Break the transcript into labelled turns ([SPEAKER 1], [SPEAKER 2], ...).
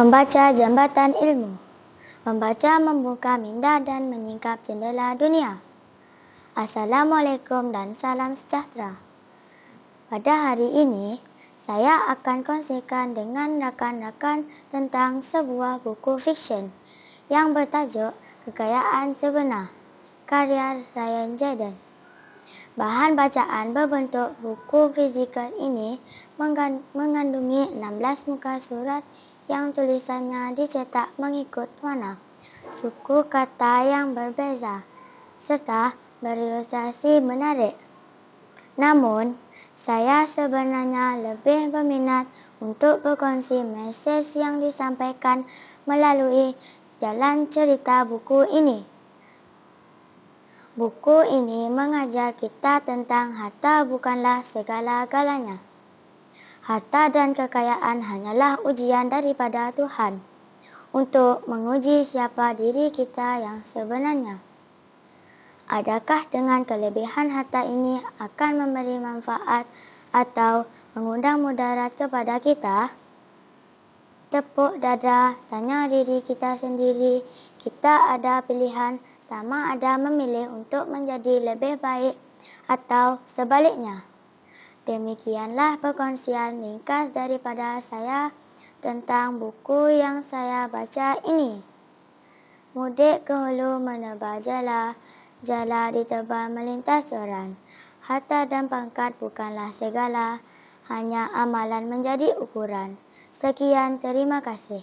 [SPEAKER 1] Membaca jambatan ilmu. Membaca membuka minda dan menyingkap jendela dunia. Assalamualaikum dan salam sejahtera. Pada hari ini, saya akan kongsikan dengan rakan-rakan tentang sebuah buku fiksyen yang bertajuk Kekayaan Sebenar, karya Ryan Jaden. Bahan bacaan berbentuk buku fizikal ini mengandungi 16 muka surat yang tulisannya dicetak mengikut warna, suku kata yang berbeza, serta berilustrasi menarik. Namun, saya sebenarnya lebih berminat untuk berkongsi mesej yang disampaikan melalui jalan cerita buku ini. Buku ini mengajar kita tentang harta bukanlah segala-galanya. Harta dan kekayaan hanyalah ujian daripada Tuhan untuk menguji siapa diri kita yang sebenarnya. Adakah dengan kelebihan harta ini akan memberi manfaat atau mengundang mudarat kepada kita? Tepuk dada, tanya diri kita sendiri, kita ada pilihan sama ada memilih untuk menjadi lebih baik atau sebaliknya. Demikianlah perkongsian ringkas daripada saya tentang buku yang saya baca ini. Mudik ke hulu menebak jala, jala ditebal melintas joran. Harta dan pangkat bukanlah segala, hanya amalan menjadi ukuran. Sekian, terima kasih.